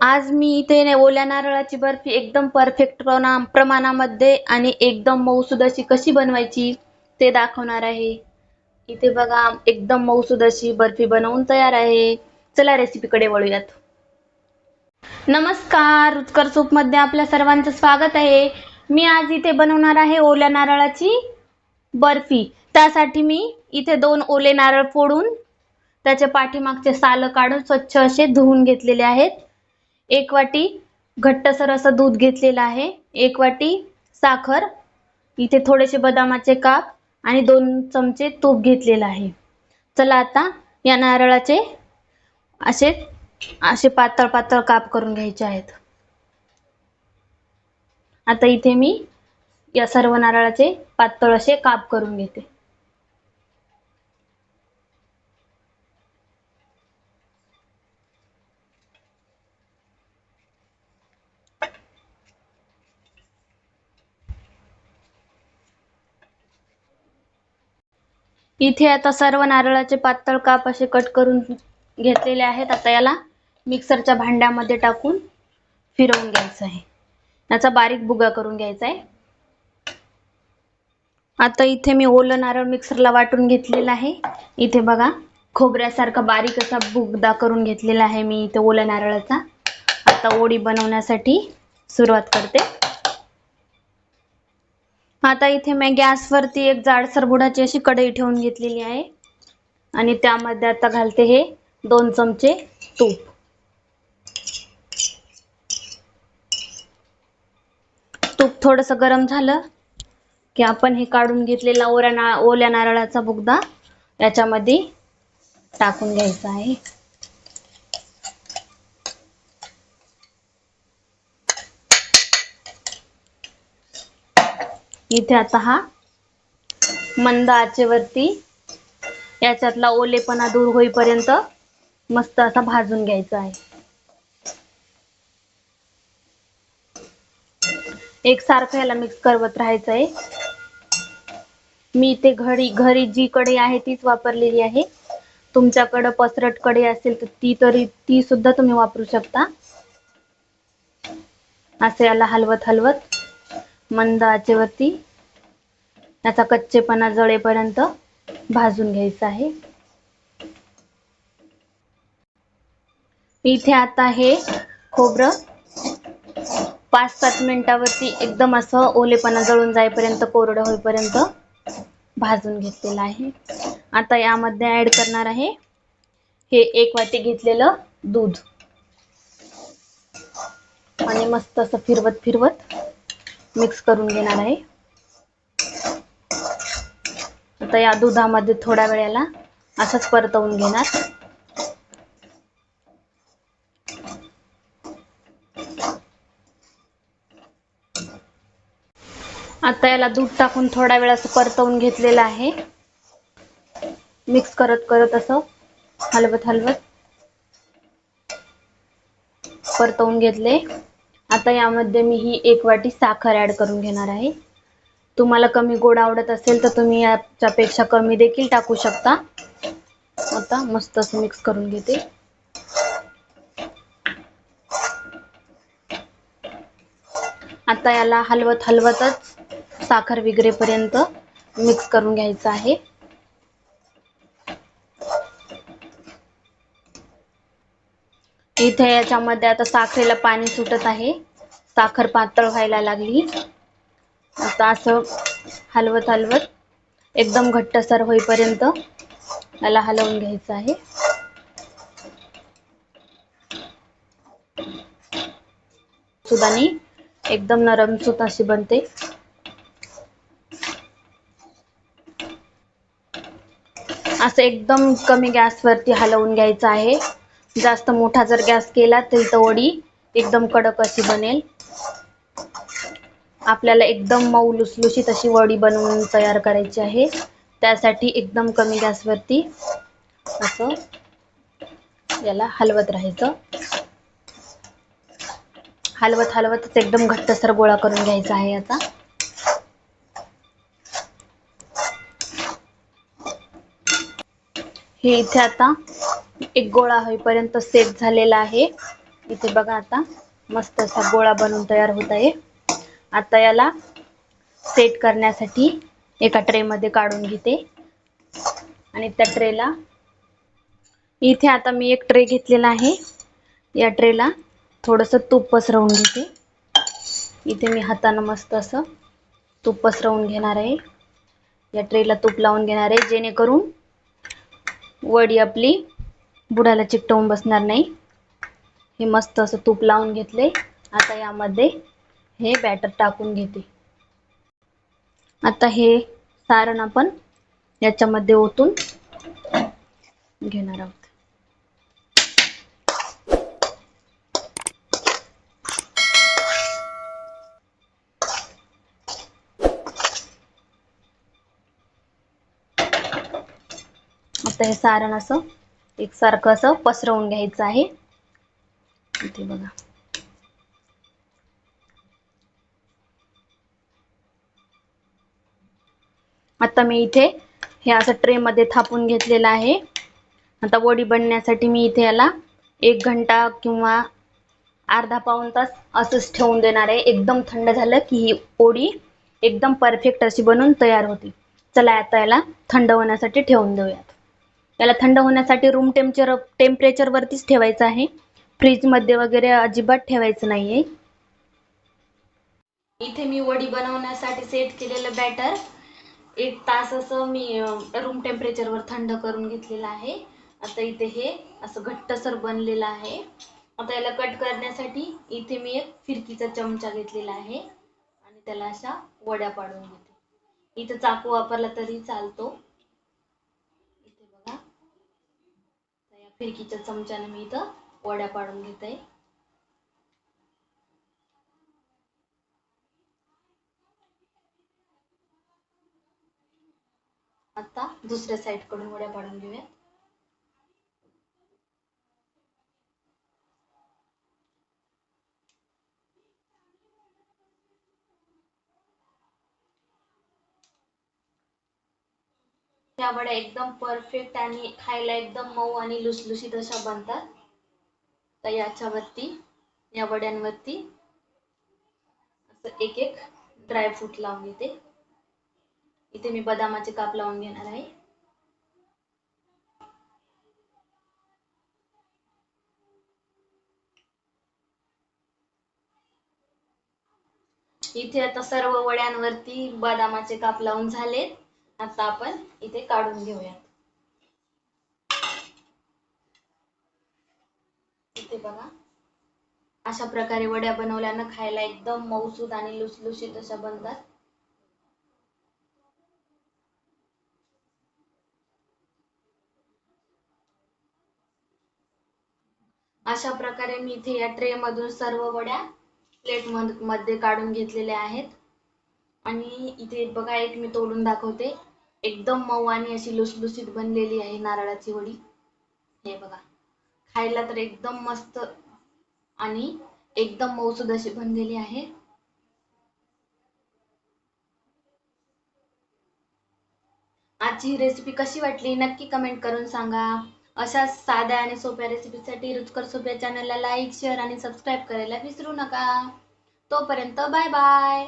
आज मी इथे ओल्या नारळाची बर्फी एकदम परफेक्ट प्रमाणामध्ये आणि एकदम मऊसूद अशी कशी बनवायची ते दाखवणार आहे. इथे बघा एकदम मऊसूद अशी बर्फी बनवून तयार आहे. चला रेसिपीकडे वळूयात. नमस्कार रुचकर सूपमध्ये आपल्या सर्वांचं स्वागत आहे. मी आज इथे बनवणार आहे ओल्या नारळाची बर्फी. त्यासाठी मी इथे दोन ओले नारळ फोडून त्याच्या पाठीमागचे साल काढून स्वच्छ असे धुवून घेतलेले आहेत. एक वाटी घट्टसर असं दूध घेतलेलं आहे. एक वाटी साखर इथे थोडेसे बदामाचे काप आणि दोन चमचे तूप घेतलेलं आहे. चला आता या नारळाचे असे असे पातळ पातळ काप करून घ्यायचे आहेत. आता इथे मी या सर्व नारळाचे पातळ असे काप करून घेते. इथे आता सर्व नारळाचे पातळ काप असे कट करून घेतलेले आहेत. आता याला मिक्सरच्या भांड्यामध्ये टाकून फिरवून घ्यायचं आहे. याचा बारीक बुगा करून घ्यायचा आहे. आता इथे मी ओलं नारळ मिक्सरला वाटून घेतलेला आहे. इथे बघा खोबऱ्यासारखा बारीक असा बुगदा करून घेतलेला आहे मी इथे ओल्या नारळाचा. आता ओडी बनवण्यासाठी सुरुवात करते. आता इथे मी गॅसवरती एक जाडसर बुडाची अशी कढई ठेवून घेतलेली आहे. आणि त्यामध्ये आता घालते हे दोन चमचे तूप. तूप थोडस गरम झालं की आपण हे काढून घेतलेला ओऱ्या ना ओल्या नारळाचा बुगदा याच्यामध्ये टाकून घ्यायचा आहे. इथे आता हा मंद आचेवरती याच्यातला ओलेपणा दूर होईपर्यंत मस्त असा भाजून घ्यायचा आहे. एक सारखं याला मिक्स करवत राहायचं आहे मी इथे घरी घरी जी कढई आहे तीच वापरलेली आहे. तुमच्याकडं पसरट कढई असेल तर ती तरी ती सुद्धा तुम्ही वापरू शकता. असे याला हलवत हलवत. मंद आचेवरती त्याचा कच्चेपणा जळेपर्यंत भाजून घ्यायचा आहे. इथे आता हे खोबरं पाच सात मिनिटावरती एकदम असं ओलेपणा जळून जाईपर्यंत कोरडं होईपर्यंत भाजून घेतलेलं आहे. आता यामध्ये ऍड करणार आहे हे एक वाटी घेतलेलं दूध. आणि मस्त असं फिरवत फिरवत मिक्स करून घेणार आहे. आता या दुधामध्ये थोड्या वेळेला असंच परतवून घेणार. आता याला दूध टाकून थोडा वेळ असं परतवून घेतलेलं आहे. मिक्स करत करत असं हलवत हलवत परतवून घेतले. आता यामध्ये मी ही एक वाटी साखर ऍड करून घेणार आहे. तुम्हाला कमी गोड आवडत असेल तर तुम्ही याच्यापेक्षा कमी देखील टाकू शकता. आता मस्त असं मिक्स करून घेते. आता याला हलवत हलवतच साखर विगरेपर्यंत मिक्स करून घ्यायचं आहे. इथे याच्यामध्ये आता साखरेला पाणी सुटत आहे. साखर पातळ व्हायला लागली. आता असं हलवत हलवत एकदम घट्टसर होईपर्यंत याला हलवून घ्यायचं आहे. सुदानी एकदम नरम सुत अशी बनते. असं एकदम कमी गॅसवरती हलवून घ्यायचं आहे. जास्त मोठा जर गॅस केला तर तर वडी एकदम कडक अशी बनेल. आपल्याला एकदम मऊ लुसलुशीत अशी वडी बनवून तयार करायची आहे. त्यासाठी एकदम कमी गॅसवरती असं याला हलवत राहायचं. हलवत हलवतच एकदम घट्टसर गोळा करून घ्यायचा आहे याचा. हे इथे आता एक गोळा होईपर्यंत सेट झालेला आहे. इथे बघा आता मस्त असा गोळा बनवून तयार होत आहे. आता याला सेट करण्यासाठी एका ट्रे मध्ये काढून घेते. आणि त्या ट्रेला इथे आता मी एक ट्रे घेतलेला आहे. या ट्रेला थोडंसं तूप पसरवून घेते. इथे मी हातानं मस्त असं तूप पसरवून घेणार आहे. या ट्रेला तूप लावून घेणार आहे जेणेकरून वडी आपली बुडाला चिकटवून बसणार नाही. हे मस्त असं तूप लावून घेतले. आता यामध्ये हे बॅटर टाकून घेते. आता हे सारण आपण याच्यामध्ये ओतून घेणार आहोत. आता हे सारण असं एकसारखं असं पसरवून घ्यायचं आहे. इथे बघा. आता मी इथे हे असं ट्रे मध्ये थापून घेतलेलं आहे. आता वडी बनण्यासाठी मी इथे याला एक घंटा किंवा अर्धा पाऊण तास असंच ठेवून देणार आहे. एकदम थंड झालं की ही ओडी एकदम परफेक्ट अशी बनून तयार होती. चला आता याला थंड होण्यासाठी ठेवून देऊयात. याला थंड होण्यासाठी रूम टेम्पचर टेम्परेचर वरतीच ठेवायचं आहे. फ्रीजमध्ये वगैरे अजिबात ठेवायचं नाहीये. इथे मी वडी बनवण्यासाठी सेट केलेलं बॅटर एक तास असं मी रूम टेम्परेचर वर थंड करून घेतलेलं आहे. आता इथे हे असं घट्टसर बनलेलं आहे. आता याला कट करण्यासाठी इथे मी एक फिरकीचा चमचा घेतलेला आहे. आणि त्याला अशा वड्या पाडून घेते. इथं चाकू वापरला तरी चालतो इथे बघा या फिरकीच्या चमच्याने मी इथं वड्या पाडून घेते. आता दुसऱ्या साईडकडून वड्या पाडून घेऊया. त्या वड्या एकदम परफेक्ट आणि खायला एकदम मऊ आणि लुसलुशीत अशा बनतात. तर याच्यावरती या वड्यांवरती असं एक एक ड्रायफ्रूट लावून घेते. इथे मी बदामाचे काप लावून घेणार आहे. इथे आता सर्व वड्यांवरती बदामाचे काप लावून झालेत. आता आपण इथे काढून घेऊयात. इथे बघा. अशा प्रकारे वड्या बनवल्यानं खायला एकदम मौसूद आणि लुसलुशीत अशा बनतात. अशा प्रकारे मी इथे या ट्रे मधून सर्व वड्या प्लेटमध्ये काढून घेतलेल्या आहेत. आणि इथे बघा एक मी तोडून दाखवते. एकदम मऊ आणि अशी लुसलुसीत बनलेली आहे नारळाची वडी. हे बघा. खायला तर एकदम मस्त आणि एकदम मऊसूद अशी बनलेली आहे. आजची ही रेसिपी कशी वाटली? नक्की कमेंट करून सांगा. अशा साध्या आणि सोप्या रेसिपीसाठी रुचकर सोप्या चॅनलला लाईक शेअर आणि सबस्क्राईब करायला विसरू नका. तोपर्यंत बाय बाय